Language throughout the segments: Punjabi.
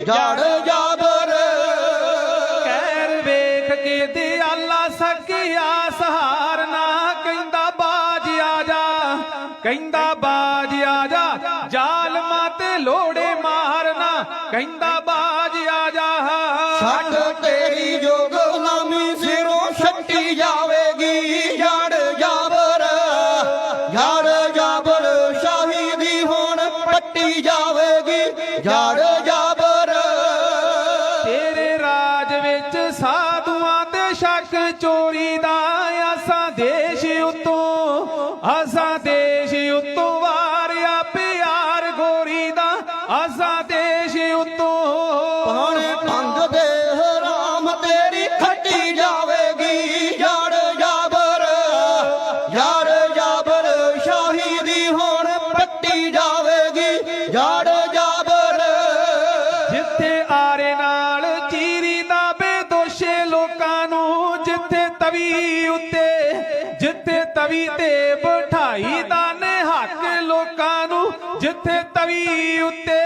ਜੜ ਜਾਬਰ। ਕਹਿਰ ਵੇਖ ਕੇ ਦਿਆਲਾ ਸਕਿਆ ਸਹਾਰਨਾ ਕਹਿੰਦਾ ਬਾਜ ਆ ਜਾ ਕਹਿੰਦਾ ਬਾਜ ਆ ਜਾ ਜ਼ਾਲਮਾਂ ਤੇ ਲੋੜੇ ਮਾਰਨਾ ਕਹਿੰਦਾ ਬਾਜ ਆ ਜਾ। ਛੱਡ ਤੇਰੀ ਆਸਾਂ ਦੇਸ਼ ਉਤੋਂ ਵਾਰਿਆ ਪਿਆਰ ਗੋਰੀ ਦਾ। ਆਸਾਂ ਦੇਸ਼ ਉਤੋਂ ਪਾਣੇ ਭੰਗ ਦੇ ਹਰਾਮ ਤੇਰੀ ਖੱਟੀ ਜਾਵੇਗੀ। ਜੜ ਜਾਬਰ ਜੜ ਜਾਬਰ ਸ਼ਾਹੀਦੀ ਹੁਣ ਪੱਟੀ ਜਾਵੇਗੀ। ਜੜ ਜਾਬਰ। ਜਿੱਥੇ ਆਰੇ ਨਾਲ ਚੀਰੀ ਦਾ ਬੇਦੋਸ਼ੇ ਲੋਕਾਂ ਨੂੰ ਜਿੱਥੇ ਤਵੀ ਉੱਤੇ ਜਿੱਥੇ ਤਵੀ ਤੇ ਤਵੀ ਉੱਤੇ।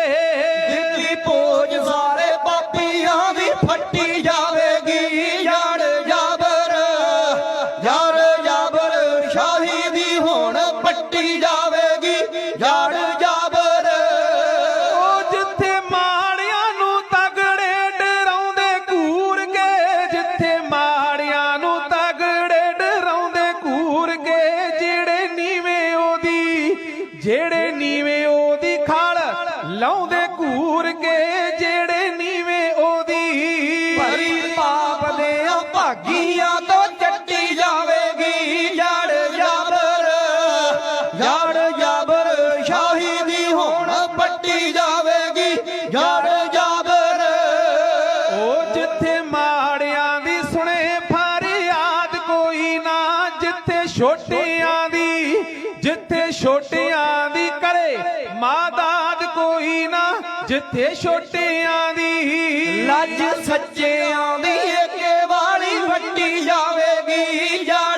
ਦਿੱਲੀ ਪੋਜ ਸਾਰੇ ਪਾਪੀਆਂ ਦੀ ਫੱਟੀ ਜਾਵੇਗੀ ਜੜ ਜਾਬਰ। ਜੜ ਜਾਬਰ ਸ਼ਾਹੀਦੀ ਹੁਣ ਪੱਟੀ ਜਾਵੇਗੀ ਜੜ ਜਾਬਰ। ਉਹ ਜਿੱਥੇ ਮਾੜਿਆਂ ਨੂੰ ਤਗੜੇ ਡਰਾਉਂਦੇ ਘੂਰ ਕੇ ਜਿੱਥੇ ਮਾੜਿਆਂ ਨੂੰ ਤਗੜੇ ਡਰਾਉਂਦੇ ਘੂਰ ਕੇ ਜਿਹੜੇ ਨੀਵੇਂ ਉਹਦੀ ਜਿਹੜੇ ਜੜ ਜਾਬਰ ਸ਼ਾਹੀਦੀ ਹੁਣ ਪੱਟੀ ਜਾਵੇਗੀ। ਜੜ ਜਾਬਰ। ਉਹ ਜਿੱਥੇ ਮਾੜਿਆਂ ਦੀ ਸੁਣੇ ਫਰਿਆਦ ਕੋਈ ਨਾ ਜਿੱਥੇ ਛੋਟਿਆਂ ਦੀ ਜਿੱਥੇ ਛੋਟਿਆਂ ਦੀ ਕਰੇ ਮਾਦਾਦ ਕੋਈ ਨਾ ਜਿੱਥੇ ਛੋਟਿਆਂ ਦੀ। ਲੱਜ ਸੱਚਿਆਂ ਦੀ ਏਕੇ ਵਾਲੀ ਵੱਟੀ ਜਾਵੇਗੀ। ਜੜ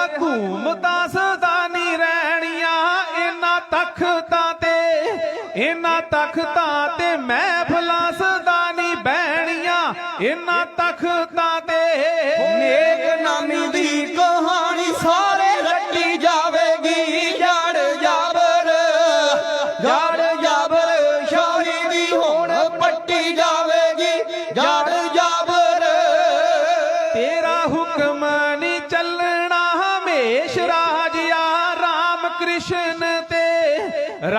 ਤਾਜ ਤੇ ਹਕੂਮਤਾਂ ਸਦਾ ਨਹੀਂ ਰਹਿਣੀਆਂ ਇਹਨਾਂ ਤਖਤਾਂ ਤੇ ਇਹਨਾਂ ਤਖਤਾਂ ਤੇ ਮਹਿਫਲਾਂ ਸਦਾ ਨਹੀਂ ਬਹਿਣੀਆਂ ਇਹਨਾਂ ਤਖਤਾਂ ਤੇ ਨੇਕ ਨਾਮੀ ਦੀ ਕਹਾਣੀ ਸਾਰੇ ਰੱਟੀ ਜਾਵੇਗੀ ਜੜ ਜਾਬਰ ਜੜ ਜਾਬਰ ਸ਼ਾਹੀਦੀ ਹੁਣ ਪੱਟੀ ਜਾਵੇਗੀ ਜੜ ਜਾਬਰ। ਤੇਰਾ ਹੁਕਮ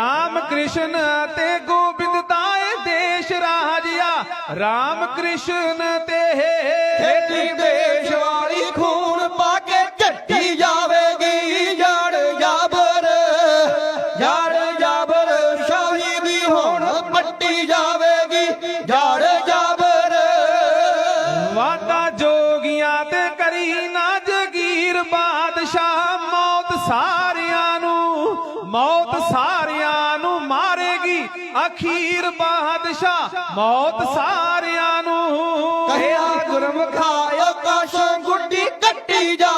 ਰਾਮ ਕ੍ਰਿਸ਼ਨ ਤੇ ਗੋਬਿੰਦ ਦਾ ਏ ਦੇਸ਼ ਰਾਜਿਆ। ਰਾਮ ਕ੍ਰਿਸ਼ਨ ਤੇ ਖੇਤੀ ਦੇਸ਼ ਵਾਲੀ ਖੂਨ ਪਾ ਕੇ ਝੱਟੀ ਜਾਵੇਗੀ ਜੜ ਜਾਬਰ। ਜੜ ਜਾਬਰ ਸ਼ਾਹੀਦੀ ਹੁਣ ਪੱਟੀ ਜਾਵੇਗੀ ਜੜ ਜਾਬਰ। ਵਾਦਾ ਜੋਗੀਆਂ ਤੇ ਕਰੀ ਨਾ ਜਗੀਰ ਬਾਦਸ਼ਾਹ ਮੌਤ ਸਾਰਿਆਂ ਅਖੀਰ ਬਾਦਸ਼ਾਹ ਮੌਤ ਸਾਰਿਆਂ ਨੂੰ। ਕਹਿਆ ਗੁਰਮੁਖਾਇਓ ਕਾਸ਼ੋਂ ਗੁੱਡੀ ਕੱਟੀ ਜਾ।